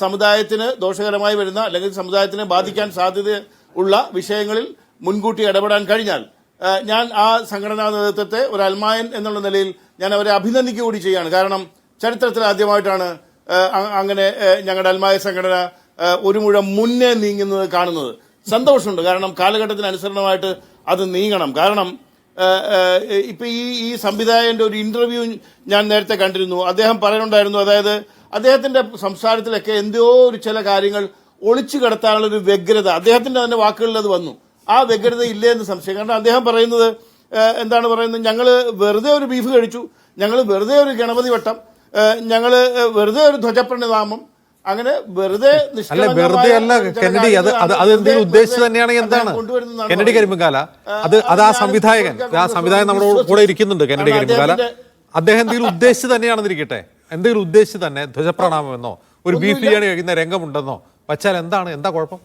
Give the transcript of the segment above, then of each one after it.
സമുദായത്തിന് ദോഷകരമായി വരുന്ന അല്ലെങ്കിൽ സമുദായത്തിനെ ബാധിക്കാൻ സാധ്യത ഉള്ള വിഷയങ്ങളിൽ മുൻകൂട്ടി ഇടപെടാൻ കഴിഞ്ഞാൽ ഞാൻ ആ സംഘടനാ നേതൃത്വത്തെ ഒരു അൽമായൻ എന്നുള്ള നിലയിൽ ഞാൻ അവരെ അഭിനന്ദിക്കുക കൂടി ചെയ്യാണ് കാരണം ചരിത്രത്തിൽ ആദ്യമായിട്ടാണ് അങ്ങനെ ഞങ്ങളുടെ അൽമായ സംഘടന ഒരു മുഴ മുന്നേ നീങ്ങുന്നത് കാണുന്നത്. സന്തോഷമുണ്ട്. കാരണം കാലഘട്ടത്തിനനുസരണമായിട്ട് അത് നീങ്ങണം. കാരണം ഇപ്പൊ ഈ ഈ സംവിധായകന്റെ ഒരു ഇന്റർവ്യൂ ഞാൻ നേരത്തെ കണ്ടിരുന്നു. അദ്ദേഹം പറയുന്നുണ്ടായിരുന്നു അതായത് അദ്ദേഹത്തിന്റെ സംസാരത്തിലൊക്കെ എന്തോ ഒരു ചില കാര്യങ്ങൾ ഒളിച്ചു കിടത്താനുള്ള ഒരു വ്യഗ്രത. അദ്ദേഹത്തിന്റെ തന്നെ വാക്കുകളിൽ അത് വന്നു. ആ വ്യഗ്രത ഇല്ലേ എന്ന് സംശയം. കാരണം അദ്ദേഹം പറയുന്നത് എന്താണ് പറയുന്നത്? ഞങ്ങൾ വെറുതെ ഒരു ബീഫ് കഴിച്ചു. ഞങ്ങൾ വെറുതെ ഒരു ഗണപതി വട്ടം. ഞങ്ങൾ വെറുതെ ഒരു ധ്വജപ്രണിതാമം. അങ്ങനെ വെറുതെ അല്ല വെറുതെ അല്ല കെന്നഡി അത് അത് എന്തെങ്കിലും ഉദ്ദേശിച്ചു തന്നെയാണെങ്കിൽ എന്താണ്? കെന്നഡി കരിമ്പുകാല. അത് അത് ആ സംവിധായകൻ ആ സംവിധായകൻ നമ്മുടെ കൂടെ ഇരിക്കുന്നുണ്ട് കെന്നഡി കരിമ്പുകാല. അദ്ദേഹം എന്തെങ്കിലും ഉദ്ദേശിച്ചു തന്നെയാണെന്നിരിക്കട്ടെ. എന്തെങ്കിലും ഉദ്ദേശിച്ച് തന്നെ ധ്വജപ്രണാമമെന്നോ ഒരു ബീഫ് ബിരിയാണി കഴിക്കുന്ന രംഗമുണ്ടെന്നോ വച്ചാൽ എന്താണ്? എന്താ കുഴപ്പം.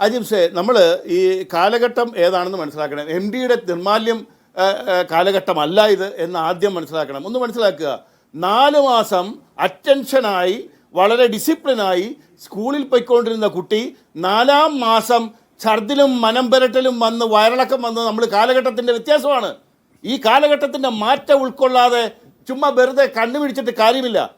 അജിംസെ നമ്മൾ ഈ കാലഘട്ടം ഏതാണെന്ന് മനസ്സിലാക്കണം. എം ഡിയുടെ നിർമാല്യം കാലഘട്ടമല്ല ഇത് എന്ന് ആദ്യം മനസ്സിലാക്കണം. ഒന്ന് മനസ്സിലാക്കുക. നാല് മാസം അറ്റൻഷനായി വളരെ ഡിസിപ്ലിനായി സ്കൂളിൽ പോയിക്കൊണ്ടിരുന്ന കുട്ടി നാലാം മാസം ഛർദിലും മനം പുരട്ടലും വന്ന് വയറിളക്കം വന്ന് നമ്മൾ കാലഘട്ടത്തിന്റെ വ്യത്യാസമാണ്. ഈ കാലഘട്ടത്തിന്റെ മാറ്റം ഉൾക്കൊള്ളാതെ ചുമ്മാ വെറുതെ കണ്ണുപിടിച്ചിട്ട് കാര്യമില്ല.